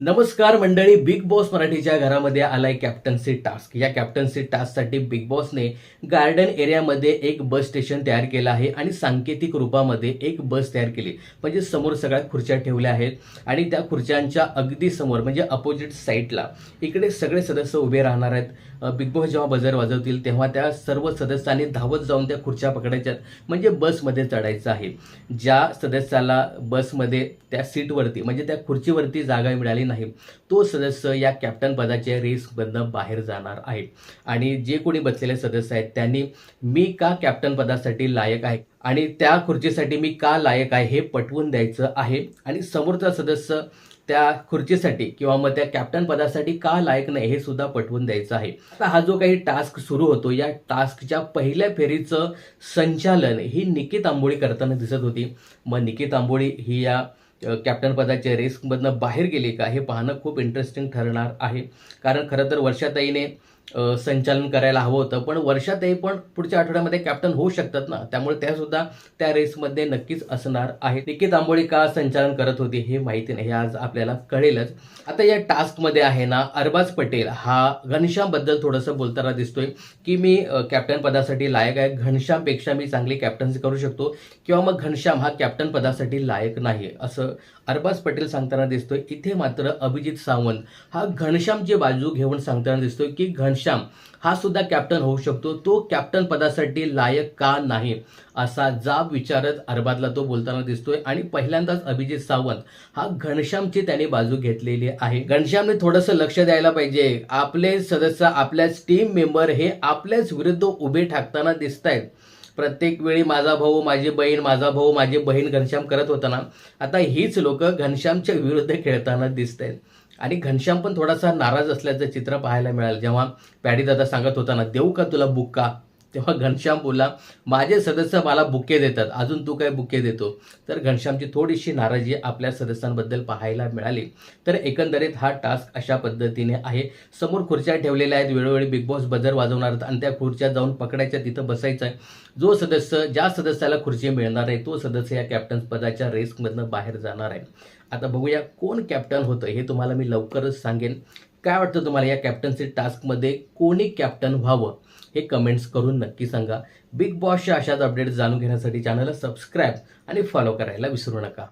नमस्कार मंडळी big boss मराठीच्या घरामध्ये आलाय कॅप्टन्सी टास्क या कॅप्टन्सी टास्कसाठी बिग बॉसने गार्डन एरियामध्ये एक बस स्टेशन तयार केलं आहे आणि सांकेतिक रूपामध्ये एक बस तयार केली. म्हणजे समोर सगळ्या खुर्च्या ठेवल्या आहेत आणि त्या खुर्च्यांच्या अगदी समोर म्हणजे अपोजिट साईडला इकडे सगळे सदस्य उभे राहणार आहेत. बिग बॉस जेव्हा बजर वाजवतील तेव्हा त्या सर्व सदस्यांनी धावत जाऊन त्या खुर्च्या पकडायच्यात म्हणजे बसमध्ये चढायचं आहे. ज्या सदस्याला बसमध्ये त्या सीटवरती म्हणजे त्या खुर्चीवरती जागा मिळाली नाही. तो सदस्य या कॅप्टन पदाच्या रेसमधनं बाहेर जाणार आहे. आणि जे कोणी बसलेले सदस्य आहेत त्यांनी मी का कॅप्टन पदासाठी लायक आहे? आणि त्या खुर्चीसाठी मी का लायक आहे हे पटवून द्यायचं आहे? आणि समोरचा सदस्य त्या खुर्चीसाठी किंवा मग त्या कॅप्टन पदासाठी का लायक नाही हे सुद्धा पटवून द्यायचं आहे. आता हा जो काही टास्क सुरू होतो या टास्कच्या पहिल्या फेरीचं संचालन ही निकित आंबोळी करताना दिसत होती. मग निकित आंबोळी ही या कॅप्टन पदाच्या रेसमधनं बाहेर गेली का हे पाहणं खूप इंटरेस्टिंग ठरणार आहे. कारण खरं तर वर्षाताईने संचालन करायला हवं होतं. पण वर्षातही पण पुढच्या आठवड्यामध्ये कॅप्टन होऊ शकतात ना. त्यामुळे त्या सुद्धा त्या रेसमध्ये नक्कीच असणार आहे निकित आंबोळी का संचालन करत होती हे माहिती नाही हे आज आपल्याला कळेलच. आता या टास्कमध्ये आहे ना अरबाज पटेल हा घनश्यामबद्दल थोडंसं बोलताना दिसतोय की मी कॅप्टन पदासाठी लायक आहे. घनश्यामपेक्षा मी चांगली कॅप्टन्सी करू शकतो किंवा मग घनश्याम हा कॅप्टन पदासाठी लायक नाही असं अरबाज पटेल सांगताना दिसतोय. इथे मात्र अभिजित सावंत हा घनश्यामची बाजू घेऊन सांगताना दिसतोय की घनश्याम हा सुद्धा कॅप्टन होऊ शकतो. तो कॅप्टन पदासाठी लायक का नाही असा जाब विचारत अरबादला तो बोलताना दिसतोय. आणि पहिल्यांदाच अभिजित सावंत हा घनश्यामची त्याने बाजू घेतलेली आहे. घनश्यामने थोडंसं लक्ष द्यायला पाहिजे. आपले सदस्य आपल्याच टीम मेंबर हे आपल्याच विरुद्ध उभे ठाकताना दिसत आहेत प्रत्येक वेळी माझा भाऊ माझी बहीण माझा भाऊ माझी बहीण घनश्याम करत होता ना आता हीच लोक घनश्यामच्या विरुद्ध खेळताना दिसत आहेत आणि घनश्याम पण थोडासा नाराज असल्याचं चित्र पाहायला मिळालं. जेव्हा पॅडी दादा सांगत होता ना देऊ का तुला बुक का तेव्हा घनश्याम बोलला माझे सदस्य मला बुके देतात अजून तू काय बुके देतो? तर घनश्यामची थोडीशी नाराजी आपल्या सदस्यांबद्दल पाहायला मिळाली. तर एकंदरीत हा टास्क अशा पद्धतीने आहे. समोर खुर्च्या ठेवलेल्या आहेत वेळोवेळी बिग बॉस बजर वाजवणार आहेत आणि त्या खुर्च्या जाऊन पकडायच्या तिथं बसायचं आहे. जो सदस्य ज्या सदस्याला खुर्ची मिळणार आहे तो सदस्य या कॅप्टन पदाच्या रेस्कमधनं बाहेर जाणार आहे. आता बघूया कोण कॅप्टन होतं हे तुम्हाला मी लवकरच सांगेन. काय वाटतं तुम्हाला या कॅप्टन्सी टास्कमध्ये कोणी कॅप्टन व्हावं? हे कमेंट्स करून नक्की सांगा. बिग बॉसच्या अशाच अपडेट्स जाणून घेण्यासाठी चॅनलला सबस्क्राईब आणि फॉलो करायला विसरू नका.